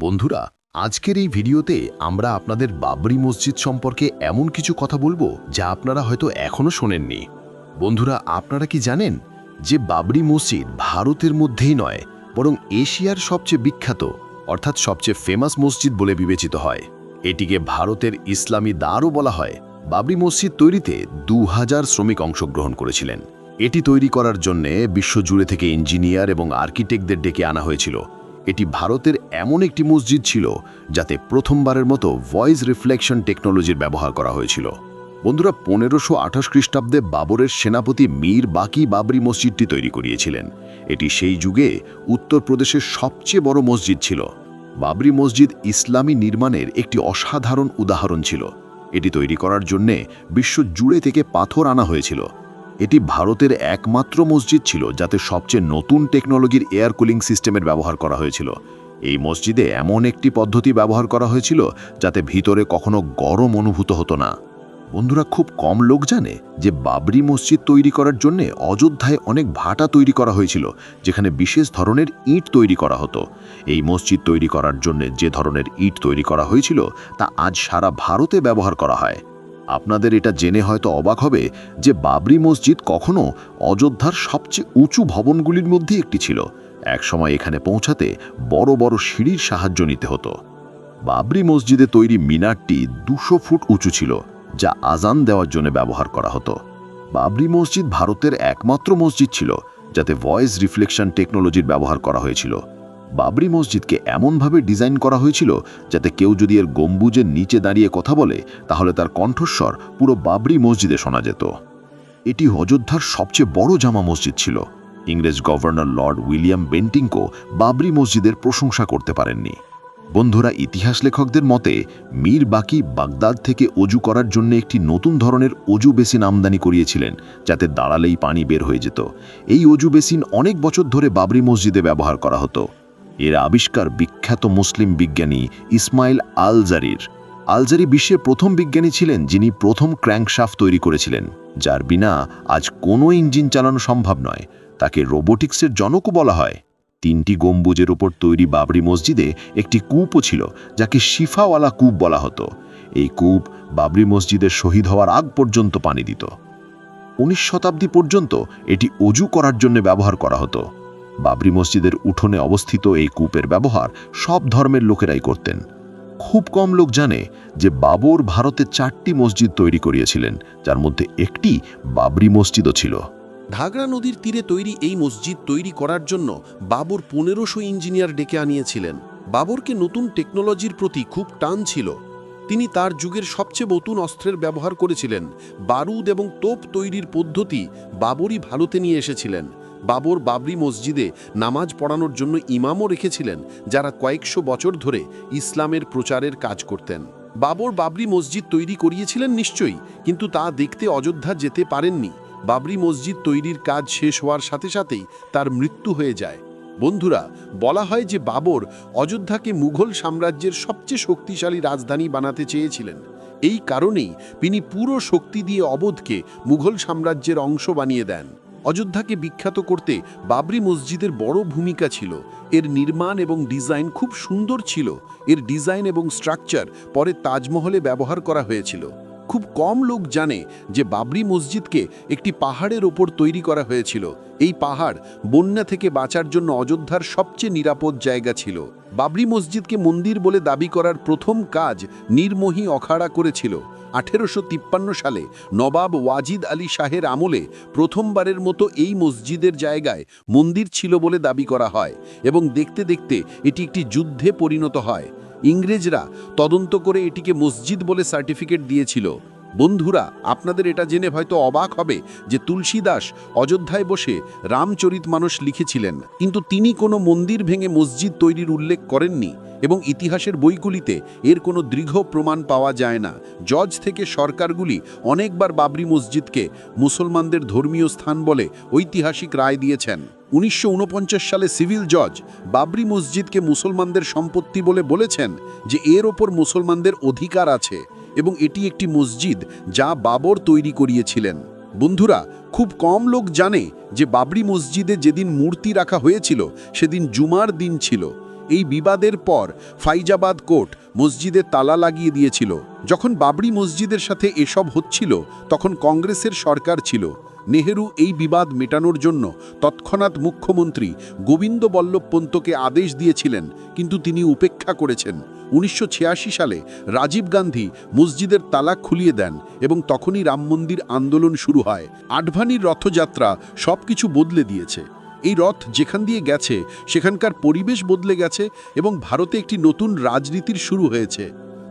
বন্ধুরা, আজকের এই ভিডিওতে আমরা আপনাদের বাবরি মসজিদ সম্পর্কে এমন কিছু কথা বলব যা আপনারা হয়তো এখনও শোনেননি। বন্ধুরা, আপনারা কি জানেন যে বাবরি মসজিদ ভারতের মধ্যেই নয়, বরং এশিয়ার সবচেয়ে বিখ্যাত, অর্থাৎ সবচেয়ে ফেমাস মসজিদ বলে বিবেচিত হয়। এটিকে ভারতের ইসলামী দ্বারও বলা হয়। বাবরি মসজিদ তৈরিতে দু হাজার শ্রমিক অংশগ্রহণ করেছিলেন। এটি তৈরি করার জন্যে বিশ্বজুড়ে থেকে ইঞ্জিনিয়ার এবং আর্কিটেক্টদের ডেকে আনা হয়েছিল। এটি ভারতের এমন একটি মসজিদ ছিল যাতে প্রথমবারের মতো ভয়েস রিফ্লেকশন টেকনোলজির ব্যবহার করা হয়েছিল। বন্ধুরা, পনেরোশো আঠাশ খ্রিস্টাব্দে বাবরের সেনাপতি মীর বাকি বাবরি মসজিদটি তৈরি করিয়েছিলেন। এটি সেই যুগে উত্তরপ্রদেশের সবচেয়ে বড় মসজিদ ছিল। বাবরি মসজিদ ইসলামী নির্মাণের একটি অসাধারণ উদাহরণ ছিল। এটি তৈরি করার জন্যে বিশ্ব জুড়ে থেকে পাথর আনা হয়েছিল। এটি ভারতের একমাত্র মসজিদ ছিল যাতে সবচেয়ে নতুন টেকনোলজির এয়ার কুলিং সিস্টেমের ব্যবহার করা হয়েছিল। এই মসজিদে এমন একটি পদ্ধতি ব্যবহার করা হয়েছিল যাতে ভিতরে কখনো গরম অনুভূত হতো না। বন্ধুরা, খুব কম লোক জানে যে বাবরি মসজিদ তৈরি করার জন্য অযোধ্যায় অনেক ভাটা তৈরি করা হয়েছিল, যেখানে বিশেষ ধরনের ইট তৈরি করা হতো। এই মসজিদ তৈরি করার জন্য যে ধরনের ইট তৈরি করা হয়েছিল তা আজ সারা ভারতে ব্যবহার করা হয়। আপনাদের এটা জেনে হয়তো অবাক হবে যে বাবরি মসজিদ কখনো অযোধ্যার সবচেয়ে উঁচু ভবনগুলির মধ্যে একটি ছিল। একসময় এখানে পৌঁছাতে বড় বড় সিঁড়ির সাহায্য নিতে হতো। বাবরি মসজিদে তৈরি মিনারটি দুশো ফুট উঁচু ছিল, যা আজান দেওয়ার জন্য ব্যবহার করা হতো। বাবরি মসজিদ ভারতের একমাত্র মসজিদ ছিল, যাতে ভয়েস রিফ্লেকশন টেকনোলজির ব্যবহার করা হয়েছিল। বাবরি মসজিদকে এমনভাবে ডিজাইন করা হয়েছিল যাতে কেউ যদি এর গম্বুজের নিচে দাঁড়িয়ে কথা বলে, তাহলে তার কণ্ঠস্বর পুরো বাবরি মসজিদে শোনা যেত। এটি অযোধ্যার সবচেয়ে বড় জামা মসজিদ ছিল। ইংরেজ গভর্নর লর্ড উইলিয়াম বেন্টিংকো বাবরি মসজিদের প্রশংসা করতে পারেননি। বন্ধুরা, ইতিহাস লেখকদের মতে, মীর বাকি বাগদাদ থেকে অজু করার জন্য একটি নতুন ধরনের অজু বেসিন আমদানি করিয়েছিলেন, যাতে দাঁড়ালেই পানি বের হয়ে যেত। এই অজু বেসিন অনেক বছর ধরে বাবরি মসজিদে ব্যবহার করা হতো। এর আবিষ্কার বিখ্যাত মুসলিম বিজ্ঞানী ইসমাইল আলজারির। আলজারি বিশ্বের প্রথম বিজ্ঞানী ছিলেন যিনি প্রথম ক্র্যাঙ্কশাফ তৈরি করেছিলেন, যার বিনা আজ কোনো ইঞ্জিন চালানো সম্ভব নয়। তাকে রোবোটিক্সের জনকও বলা হয়। তিনটি গম্বুজের ওপর তৈরি বাবরি মসজিদে একটি কূপও ছিল, যাকে শিফাওয়ালা কূপ বলা হতো। এই কূপ বাবরি মসজিদের শহীদ হওয়ার আগ পর্যন্ত পানি দিত। উনিশ শতাব্দী পর্যন্ত এটি অজু করার জন্য ব্যবহার করা হতো। বাবরি মসজিদের উঠোনে অবস্থিত এই কূপের ব্যবহার সব ধর্মের লোকেরাই করতেন। খুব কম লোক জানে যে বাবর ভারতে চারটি মসজিদ তৈরি করিয়েছিলেন, যার মধ্যে একটি বাবরি মসজিদও ছিল। ঘাগড়া নদীর তীরে তৈরি এই মসজিদ তৈরি করার জন্য বাবর পনেরোশো ইঞ্জিনিয়ার ডেকে আনিয়েছিলেন। বাবরকে নতুন টেকনোলজির প্রতি খুব টান ছিল। তিনি তার যুগের সবচেয়ে নতুন অস্ত্রের ব্যবহার করেছিলেন। বারুদ এবং তোপ তৈরির পদ্ধতি বাবরই ভারতে নিয়ে এসেছিলেন। বাবর বাবরি মসজিদে নামাজ পড়ানোর জন্য ইমামও রেখেছিলেন, যারা কয়েকশো বছর ধরে ইসলামের প্রচারের কাজ করতেন। বাবর বাবরি মসজিদ তৈরি করিয়েছিলেন নিশ্চয়ই, কিন্তু তা দেখতে অযোধ্যা যেতে পারেননি। বাবরি মসজিদ তৈরির কাজ শেষ হওয়ার সাথে সাথেই তার মৃত্যু হয়ে যায়। বন্ধুরা, বলা হয় যে বাবর অযোধ্যাকে মুঘল সাম্রাজ্যের সবচেয়ে শক্তিশালী রাজধানী বানাতে চেয়েছিলেন। এই কারণেই তিনি পুরো শক্তি দিয়ে অবধকে মুঘল সাম্রাজ্যের অংশ বানিয়ে দেন। অযোধ্যাকে বিখ্যাত করতে বাবরি মসজিদের বড় ভূমিকা ছিল। এর নির্মাণ এবং ডিজাইন খুব সুন্দর ছিল। এর ডিজাইন এবং স্ট্রাকচার পরে তাজমহলে ব্যবহার করা হয়েছিল। খুব কম লোক জানে যে বাবরি মসজিদকে একটি পাহাড়ের ওপর তৈরি করা হয়েছিল। এই পাহাড় বন্যা থেকে বাঁচার জন্য অযোধ্যার সবচেয়ে নিরাপদ জায়গা ছিল। বাবরি মসজিদকে মন্দির বলে দাবি করার প্রথম কাজ নির্মোহী অখাড়া করেছিল। আঠেরোশো তিপ্পান্ন সালে নবাব ওয়াজিদ আলী শাহের আমলে প্রথমবারের মতো এই মসজিদের জায়গায় মন্দির ছিল বলে দাবি করা হয় এবং দেখতে দেখতে এটি একটি যুদ্ধে পরিণত হয়। ইংরেজরা তদন্ত করে এটিকে মসজিদ বলে সার্টিফিকেট দিয়েছিল। বন্ধুরা, আপনাদের এটা জেনে হয়তো অবাক হবে যে তুলসী দাস অযোধ্যায় বসে রামচরিত মানুষ লিখেছিলেন। কিন্তু তিনি কোনো মন্দির ভেঙে মসজিদ তৈরির উল্লেখ করেননি এবং ইতিহাসের বইগুলিতে এর কোনো দৃঢ় প্রমাণ পাওয়া যায় না। জজ থেকে সরকারগুলি অনেকবার বাবরি মসজিদকে মুসলমানদের ধর্মীয় স্থান বলে ঐতিহাসিক রায় দিয়েছেন। উনিশশো উনপঞ্চাশ সালে সিভিল জজ বাবরি মসজিদকে মুসলমানদের সম্পত্তি বলে বলেছেন যে এর ওপর মুসলমানদের অধিকার আছে এবং এটি একটি মসজিদ যা বাবর তৈরি করিয়েছিলেন। বন্ধুরা, খুব কম লোক জানে যে বাবরি মসজিদে যেদিন মূর্তি রাখা হয়েছিল, সেদিন জুমার দিন ছিল। এই বিবাদের পর ফাইজাবাদ কোর্ট মসজিদে তালা লাগিয়ে দিয়েছিল। যখন বাবরি মসজিদের সাথে এসব হচ্ছিল, তখন কংগ্রেসের সরকার ছিল। নেহেরু এই বিবাদ মেটানোর জন্য তৎক্ষণাৎ মুখ্যমন্ত্রী গোবিন্দ বল্লভ পন্তকে আদেশ দিয়েছিলেন, কিন্তু তিনি উপেক্ষা করেছেন। উনিশশো ছিয়াশি সালে রাজীব গান্ধী মসজিদের তালা খুলিয়ে দেন এবং তখনই রাম মন্দির আন্দোলন শুরু হয়। আডভানির রথযাত্রা সব কিছু বদলে দিয়েছে। এই রথ যেখান দিয়ে গেছে, সেখানকার পরিবেশ বদলে গেছে এবং ভারতে একটি নতুন রাজনীতির শুরু হয়েছে।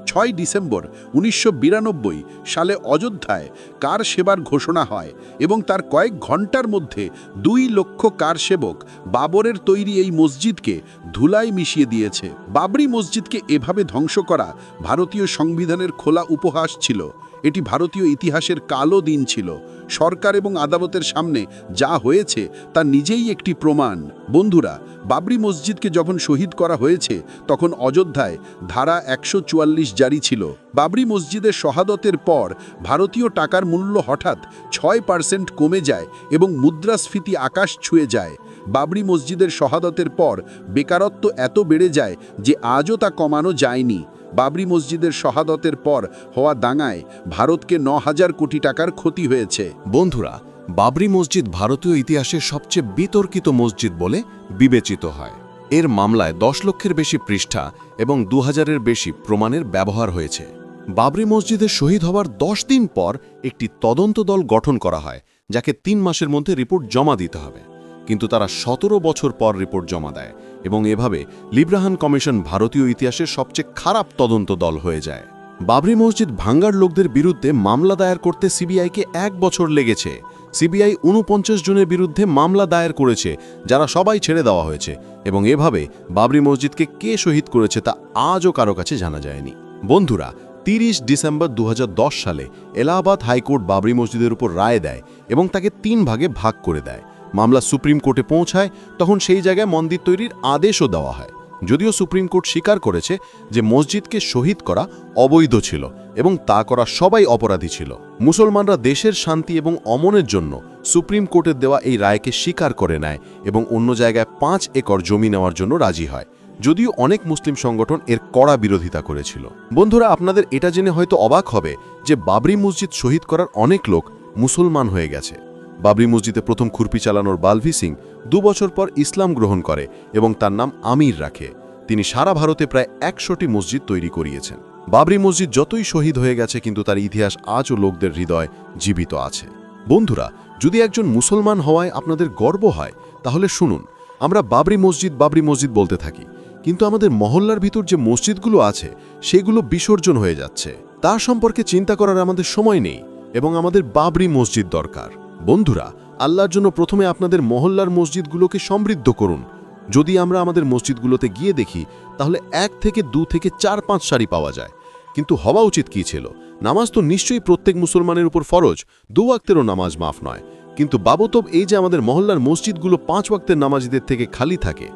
ছয় ডিসেম্বর উনিশশো বিরানব্বই সালে অযোধ্যায় কার সেবার ঘোষণা হয় এবং তার কয়েক ঘণ্টার মধ্যে দুই লক্ষ কার সেবক বাবরের তৈরি এই মসজিদকে ধুলায় মিশিয়ে দিয়েছে। বাবরি মসজিদকে এভাবে ধ্বংস করা ভারতীয় সংবিধানের খোলা উপহাস ছিল। এটি ভারতীয় ইতিহাসের কালো দিন ছিল। সরকার এবং আদালতের সামনে যা হয়েছে তা নিজেই একটি প্রমাণ। বন্ধুরা, বাবরি মসজিদকে যখন শহীদ করা হয়েছে, তখন অযোধ্যায় ধারা একশো চুয়াল্লিশ জারি ছিল। বাবরি মসজিদের শহাদতের পর ভারতীয় টাকার মূল্য হঠাৎ ছয় পার্সেন্ট কমে যায় এবং মুদ্রাস্ফীতি আকাশ ছুঁয়ে যায়। বাবরি মসজিদের শহাদতের পর বেকারত্ব এত বেড়ে যায় যে আজও তা কমানো যায়নি। বাবরি মসজিদের শহাদতের পর হওয়া দাঙ্গায় ভারতকে ন হাজার কোটি টাকার ক্ষতি হয়েছে। বন্ধুরা, বাবরি মসজিদ ভারতীয় ইতিহাসের সবচেয়ে বিতর্কিত মসজিদ বলে বিবেচিত হয়। এর মামলায় দশ লক্ষের বেশি পৃষ্ঠা এবং দু হাজারের বেশি প্রমাণের ব্যবহার হয়েছে। বাবরি মসজিদের শহীদ হওয়ার দশ দিন পর একটি তদন্ত দল গঠন করা হয়, যাকে তিন মাসের মধ্যে রিপোর্ট জমা দিতে হবে। কিন্তু তারা সতেরো বছর পর রিপোর্ট জমা দেয়। এবং এভাবে লিব্রাহান কমিশন ভারতীয় ইতিহাসের সবচেয়ে খারাপ তদন্ত দল হয়ে যায়। বাবরি মসজিদ ভাঙ্গার লোকদের বিরুদ্ধে মামলা দায়ের করতে সিবিআইকে এক বছর লেগেছে। সিবিআই উনপঞ্চাশ জনের বিরুদ্ধে মামলা দায়ের করেছে, যারা সবাই ছেড়ে দেওয়া হয়েছে এবং এভাবে বাবরি মসজিদকে কে শহীদ করেছে তা আজও কারও কাছে জানা যায়নি। বন্ধুরা, তিরিশ ডিসেম্বর দু হাজার দশ সালে এলাহাবাদ হাইকোর্ট বাবরি মসজিদের উপর রায় দেয় এবং তাকে তিন ভাগে ভাগ করে দেয়। মামলা সুপ্রিম কোর্টে পৌঁছায়, তখন সেই জায়গায় মন্দির তৈরির আদেশও দেওয়া হয়। যদিও সুপ্রিম কোর্ট স্বীকার করেছে যে মসজিদকে শহীদ করা অবৈধ ছিল এবং তা করা সবাই অপরাধী ছিল। মুসলমানরা দেশের শান্তি এবং অমনের জন্য সুপ্রিম কোর্টের দেওয়া এই রায়কে স্বীকার করে নেয় এবং অন্য জায়গায় পাঁচ একর জমি নেওয়ার জন্য রাজি হয়। যদিও অনেক মুসলিম সংগঠন এর কড়া বিরোধিতা করেছিল। বন্ধুরা, আপনাদের এটা জেনে হয়তো অবাক হবে যে বাবরি মসজিদ শহীদ করার অনেক লোক মুসলমান হয়ে গেছে। বাবরি মসজিদে প্রথম খুরপি চালানোর বালভি সিং দু বছর পর ইসলাম গ্রহণ করে এবং তার নাম আমির রাখে। তিনি সারা ভারতে প্রায় একশোটি মসজিদ তৈরি করিয়েছেন। বাবরি মসজিদ যতই শহীদ হয়ে গেছে, কিন্তু তার ইতিহাস আজও লোকদের হৃদয় জীবিত আছে। বন্ধুরা, যদি একজন মুসলমান হওয়ায় আপনাদের গর্ব হয়, তাহলে শুনুন। আমরা বাবরি মসজিদ বাবরি মসজিদ বলতে থাকি। কিন্তু আমাদের মহল্লার ভিতর যে মসজিদগুলো আছে, সেগুলো বিসর্জন হয়ে যাচ্ছে। তার সম্পর্কে চিন্তা করার আমাদের সময় নেই এবং আমাদের বাবরি মসজিদ দরকার। বন্ধুরা, আল্লাহর জন্য প্রথমে আপনাদের মহল্লার মসজিদগুলোকে সমৃদ্ধ করুন। যদি আমরা আমাদের মসজিদগুলোতে গিয়ে দেখি, তাহলে এক থেকে দু থেকে চার পাঁচ শাড়ি পাওয়া যায়। কিন্তু হওয়া উচিত কী ছিল? নামাজ তো নিশ্চয়ই প্রত্যেক মুসলমানের উপর ফরজ। দু ওয়াক্তেরও নামাজ মাফ নয়। কিন্তু বাবতব এই যে আমাদের মহল্লার মসজিদগুলো পাঁচ ওয়াক্তের নামাজিদের থেকে খালি থাকে,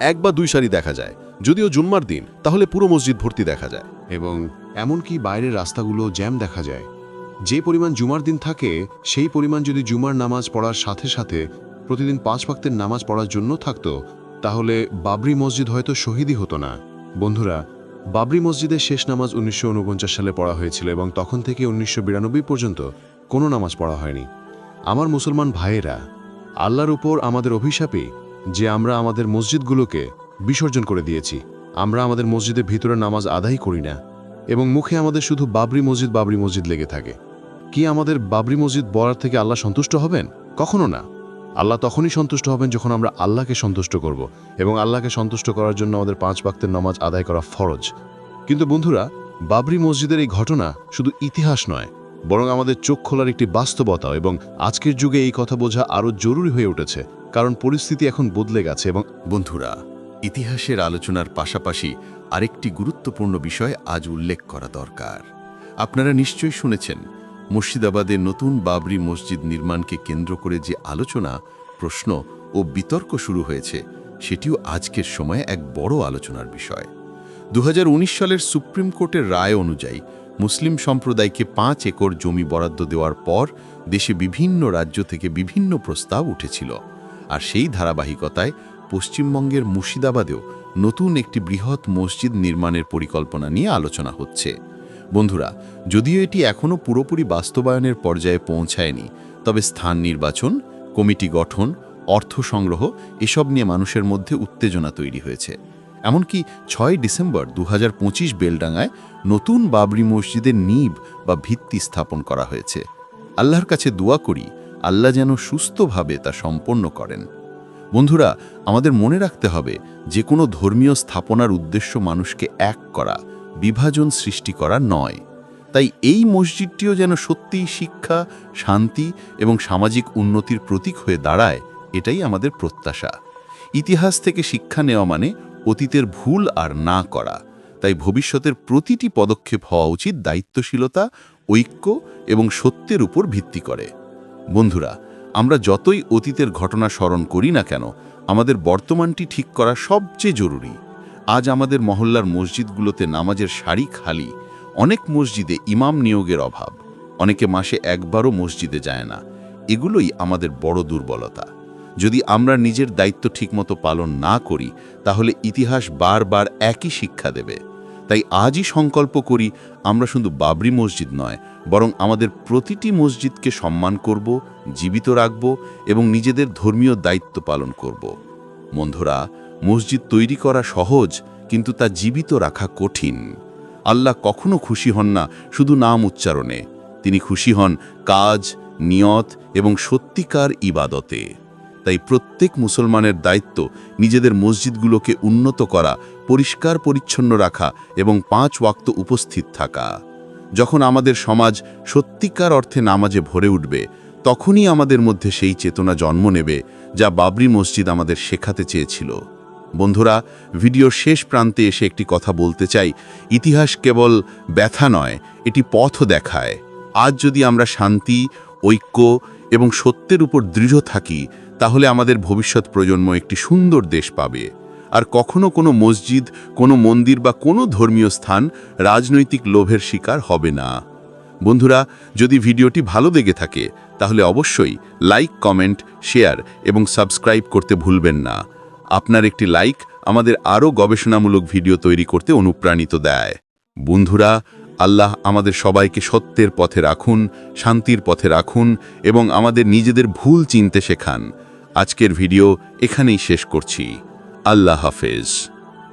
এক বা দুই শাড়ি দেখা যায়। যদিও জুম্মার দিন, তাহলে পুরো মসজিদ ভর্তি দেখা যায়। এবং এমনকি বাইরের রাস্তাগুলো জ্যাম দেখা যায়। যে পরিমাণ জুমার দিন থাকে, সেই পরিমাণ যদি জুমার নামাজ পড়ার সাথে সাথে প্রতিদিন পাঁচ ওয়াক্তের নামাজ পড়ার জন্য থাকত, তাহলে বাবরি মসজিদ হয়তো শহীদই হতো না। বন্ধুরা, বাবরি মসজিদের শেষ নামাজ উনিশশো ঊনপঞ্চাশ সালে পড়া হয়েছিল এবং তখন থেকে উনিশশো বিরানব্বই পর্যন্ত কোনো নামাজ পড়া হয়নি। আমার মুসলমান ভাইয়েরা, আল্লাহর উপর আমাদের অভিশাপে যে আমরা আমাদের মসজিদগুলোকে বিসর্জন করে দিয়েছি। আমরা আমাদের মসজিদের ভিতরে নামাজ আদায় করি না এবং মুখে আমাদের শুধু বাবরি মসজিদ বাবরি মসজিদ লেগে থাকে। কি আমাদের বাবরি মসজিদ বলার থেকে আল্লাহ সন্তুষ্ট হবেন? কখনো না। আল্লাহ তখনই সন্তুষ্ট হবেন যখন আমরা আল্লাহকে সন্তুষ্ট করব এবং আল্লাহকে সন্তুষ্ট করার জন্য আমাদের পাঁচ বাক্তের নামাজ আদায় করা ফরজ। কিন্তু বন্ধুরা, বাবরি মসজিদের এই ঘটনা শুধু ইতিহাস নয়, বরং আমাদের চোখ খোলার একটি বাস্তবতা এবং আজকের যুগে এই কথা বোঝা আরও জরুরি হয়ে উঠেছে, কারণ পরিস্থিতি এখন বদলে গেছে এবং বন্ধুরা, ইতিহাসের আলোচনার পাশাপাশি আরেকটি গুরুত্বপূর্ণ বিষয় আজ উল্লেখ করা দরকার। আপনারা নিশ্চয়ই শুনেছেন মুর্শিদাবাদে নতুন বাবরি মসজিদ নির্মাণকে কেন্দ্র করে যে আলোচনা, প্রশ্ন ও বিতর্ক শুরু হয়েছে, সেটিও আজকের সময়ে এক বড় আলোচনার বিষয়। দু হাজার উনিশ সালের সুপ্রিম কোর্টের রায় অনুযায়ী, মুসলিম সম্প্রদায়কে পাঁচ একর জমি বরাদ্দ দেওয়ার পর দেশে বিভিন্ন রাজ্য থেকে বিভিন্ন প্রস্তাব উঠেছিল। আর সেই ধারাবাহিকতায় পশ্চিমবঙ্গের মুর্শিদাবাদেও নতুন একটি বৃহৎ মসজিদ নির্মাণের পরিকল্পনা নিয়ে আলোচনা হচ্ছে। বন্ধুরা, যদিও এটি এখনও পুরোপুরি বাস্তবায়নের পর্যায়ে পৌঁছায়নি, তবে স্থান নির্বাচন, কমিটি গঠন, অর্থ সংগ্রহ এসব নিয়ে মানুষের মধ্যে উত্তেজনা তৈরি হয়েছে। এমনকি ছয় ডিসেম্বর দু বেলডাঙ্গায় নতুন বাবরি মসজিদের নিব বা ভিত্তি স্থাপন করা হয়েছে। আল্লাহর কাছে দোয়া করি, আল্লাহ যেন সুস্থভাবে তা সম্পন্ন করেন। বন্ধুরা, আমাদের মনে রাখতে হবে, যে কোনো ধর্মীয় স্থাপনার উদ্দেশ্য মানুষকে এক করা বিভাজন সৃষ্টি করা নয়। তাই এই মসজিদটিও যেন সত্যিই শিক্ষা, শান্তি এবং সামাজিক উন্নতির প্রতীক হয়ে দাঁড়ায়, এটাই আমাদের প্রত্যাশা। ইতিহাস থেকে শিক্ষা নেওয়া মানে অতীতের ভুল আর না করা। তাই ভবিষ্যতের প্রতিটি পদক্ষেপ হওয়া উচিত দায়িত্বশীলতা, ঐক্য এবং সত্যের উপর ভিত্তি করে। বন্ধুরা, আমরা যতই অতীতের ঘটনা স্মরণ করি না কেন, আমাদের বর্তমানটি ঠিক করা সবচেয়ে জরুরি। আজ আমাদের মহল্লার মসজিদগুলোতে নামাজের শাড়ি খালি। অনেক মসজিদে ইমাম নিয়োগের অভাব। অনেকে মাসে একবারও মসজিদে যায় না। এগুলোই আমাদের বড় দুর্বলতা। যদি আমরা নিজের দায়িত্ব ঠিকমতো পালন না করি, তাহলে ইতিহাস বারবার একই শিক্ষা দেবে। তাই আজই সংকল্প করি, আমরা শুধু বাবরি মসজিদ নয়, বরং আমাদের প্রতিটি মসজিদকে সম্মান করব, জীবিত রাখব এবং নিজেদের ধর্মীয় দায়িত্ব পালন করব। বন্ধুরা মসজিদ তৈরি করা সহজ, কিন্তু তা জীবিত রাখা কঠিন। আল্লাহ কখনো খুশি হন না শুধু নাম উচ্চারণে। তিনি খুশি হন কাজ, নিয়ত এবং সত্যিকার ইবাদতে। তাই প্রত্যেক মুসলমানের দায়িত্ব নিজেদের মসজিদগুলোকে উন্নত করা, পরিষ্কার পরিচ্ছন্ন রাখা এবং পাঁচ ওয়াক্ত উপস্থিত থাকা। যখন আমাদের সমাজ সত্যিকার অর্থে নামাজে ভরে উঠবে, তখনই আমাদের মধ্যে সেই চেতনা জন্ম নেবে যা বাবরি মসজিদ আমাদের শেখাতে চেয়েছিল। বন্ধুরা ভিডিওর শেষ প্রান্তে এসে একটি কথা বলতে চাই। ইতিহাস কেবল ব্যথা নয়, এটি পথও দেখায়। আজ যদি আমরা শান্তি, ঐক্য এবং সত্যের উপর দৃঢ় থাকি, তাহলে আমাদের ভবিষ্যৎ প্রজন্ম একটি সুন্দর দেশ পাবে। আর কখনো কোনো মসজিদ, কোনো মন্দির বা কোনো ধর্মীয় স্থান রাজনৈতিক লোভের শিকার হবে না। বন্ধুরা, যদি ভিডিওটি ভালো লেগে থাকে, তাহলে অবশ্যই লাইক, কমেন্ট, শেয়ার এবং সাবস্ক্রাইব করতে ভুলবেন না। আপনার একটি লাইক আমাদের আরও গবেষণামূলক ভিডিও তৈরি করতে অনুপ্রাণিত দেয়। বন্ধুরা, আল্লাহ আমাদের সবাইকে সত্যের পথে রাখুন, শান্তির পথে রাখুন এবং আমাদের নিজেদের ভুল চিনতে শেখান। আজকের ভিডিও এখানেই শেষ করছি। আল্লাহ হাফেজ।